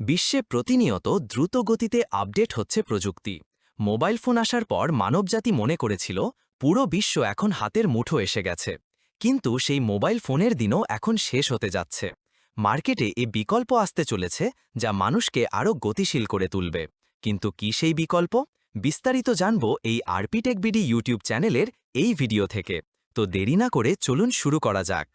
বিশ্বে প্রতিনিয়ত দ্রুত গতিতে আপডেট হচ্ছে প্রযুক্তি। মোবাইল ফোন আসার পর মানবজাতি মনে করেছিল, পুরো বিশ্ব এখন হাতের মুঠো এসে গেছে। কিন্তু সেই মোবাইল ফোনের দিনও এখন শেষ হতে যাচ্ছে। মার্কেটে এ বিকল্প আসতে চলেছে, যা মানুষকে আরও গতিশীল করে তুলবে। কিন্তু কি সেই বিকল্প? বিস্তারিত জানব এই আরপিটেক বিডি ইউটিউব চ্যানেলের এই ভিডিও থেকে। তো দেরি না করে চলুন শুরু করা যাক।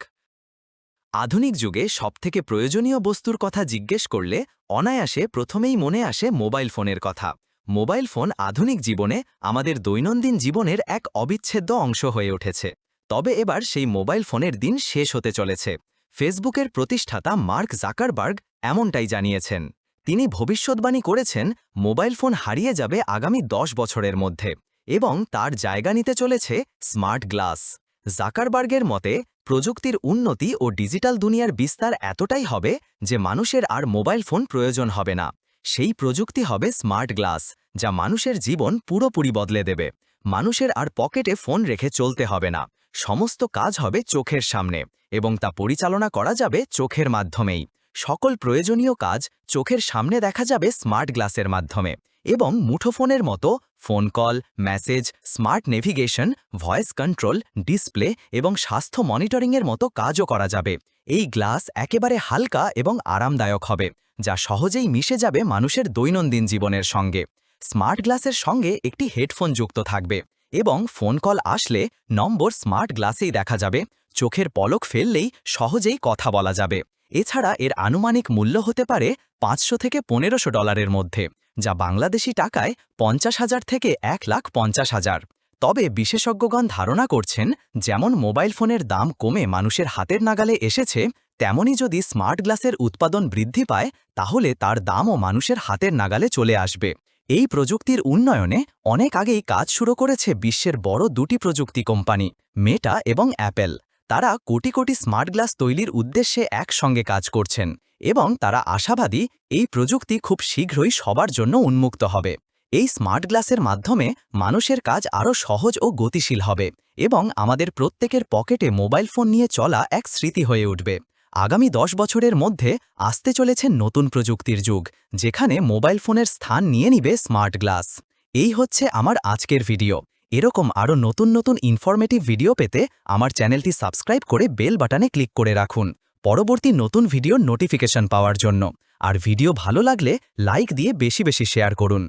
আধুনিক যুগে সবথেকে প্রয়োজনীয় বস্তুর কথা জিজ্ঞেস করলে অনায়াসে প্রথমেই মনে আসে মোবাইল ফোনের কথা। মোবাইল ফোন আধুনিক জীবনে আমাদের দৈনন্দিন জীবনের এক অবিচ্ছেদ্য অংশ হয়ে উঠেছে। তবে এবার সেই মোবাইল ফোনের দিন শেষ হতে চলেছে। ফেসবুকের প্রতিষ্ঠাতা মার্ক জাকারবার্গ এমনটাই জানিয়েছেন। তিনি ভবিষ্যৎবাণী করেছেন, মোবাইল ফোন হারিয়ে যাবে আগামী দশ বছরের মধ্যে এবং তার জায়গা নিতে চলেছে স্মার্ট গ্লাস। জাকারবার্গের মতে প্রযুক্তির উন্নতি ও ডিজিটাল দুনিয়ার বিস্তার এতটাই হবে যে মানুষের আর মোবাইল ফোন প্রয়োজন হবে না। সেই প্রযুক্তি হবে স্মার্ট গ্লাস, যা মানুষের জীবন পুরোপুরি বদলে দেবে। মানুষের আর পকেটে ফোন রেখে চলতে হবে না। সমস্ত কাজ হবে চোখের সামনে এবং তা পরিচালনা করা যাবে চোখের মাধ্যমেই। সকল প্রয়োজনীয় কাজ চোখের সামনে দেখা যাবে স্মার্ট গ্লাসের মাধ্যমে। এবং মুঠোফোনের মতো phone call, message, smart navigation, voice control, display এবং স্বাস্থ্য মনিটরিংয়ের মতো কাজও করা যাবে। এই গ্লাস একেবারে হালকা এবং আরামদায়ক হবে, যা সহজেই মিশে যাবে মানুষের দৈনন্দিন জীবনের সঙ্গে। স্মার্ট গ্লাসের সঙ্গে একটি হেডফোন যুক্ত থাকবে এবং ফোন কল আসলে নম্বর স্মার্ট গ্লাসেই দেখা যাবে, চোখের পলক ফেললেই সহজেই কথা বলা যাবে। এছাড়া এর আনুমানিক মূল্য হতে পারে পাঁচশো থেকে পনেরোশো ডলারের মধ্যে, যা বাংলাদেশি টাকায় পঞ্চাশ হাজার থেকে এক লাখ পঞ্চাশ হাজার। তবে বিশেষজ্ঞগণ ধারণা করছেন, যেমন মোবাইল ফোনের দাম কমে মানুষের হাতের নাগালে এসেছে তেমনই যদি স্মার্ট গ্লাসের উৎপাদন বৃদ্ধি পায়, তাহলে তার দামও মানুষের হাতের নাগালে চলে আসবে। এই প্রযুক্তির উন্নয়নে অনেক আগেই কাজ শুরু করেছে বিশ্বের বড় দুটি প্রযুক্তি কোম্পানি, মেটা এবং অ্যাপেল। তারা কোটি কোটি স্মার্ট গ্লাস তৈরির উদ্দেশ্যে একসঙ্গে কাজ করছেন এবং তারা আশাবাদী এই প্রযুক্তি খুব শীঘ্রই সবার জন্য উন্মুক্ত হবে। এই স্মার্ট গ্লাসের মাধ্যমে মানুষের কাজ আরও সহজ ও গতিশীল হবে এবং আমাদের প্রত্যেকের পকেটে মোবাইল ফোন নিয়ে চলা এক স্মৃতি হয়ে উঠবে। আগামী দশ বছরের মধ্যে আসতে চলেছে নতুন প্রযুক্তির যুগ, যেখানে মোবাইল ফোনের স্থান নিয়ে নিবে স্মার্ট গ্লাস। এই হচ্ছে আমার আজকের ভিডিও। এরকম আরও নতুন নতুন ইনফরমেটিভ ভিডিও পেতে আমার চ্যানেলটি সাবস্ক্রাইব করে বেল বাটনে ক্লিক করে রাখুন। পরবর্তী নতুন ভিডিওর নোটিফিকেশন পাওয়ার জন্য। আর ভিডিও ভালো লাগলে লাইক দিয়ে বেশি বেশি শেয়ার করুন।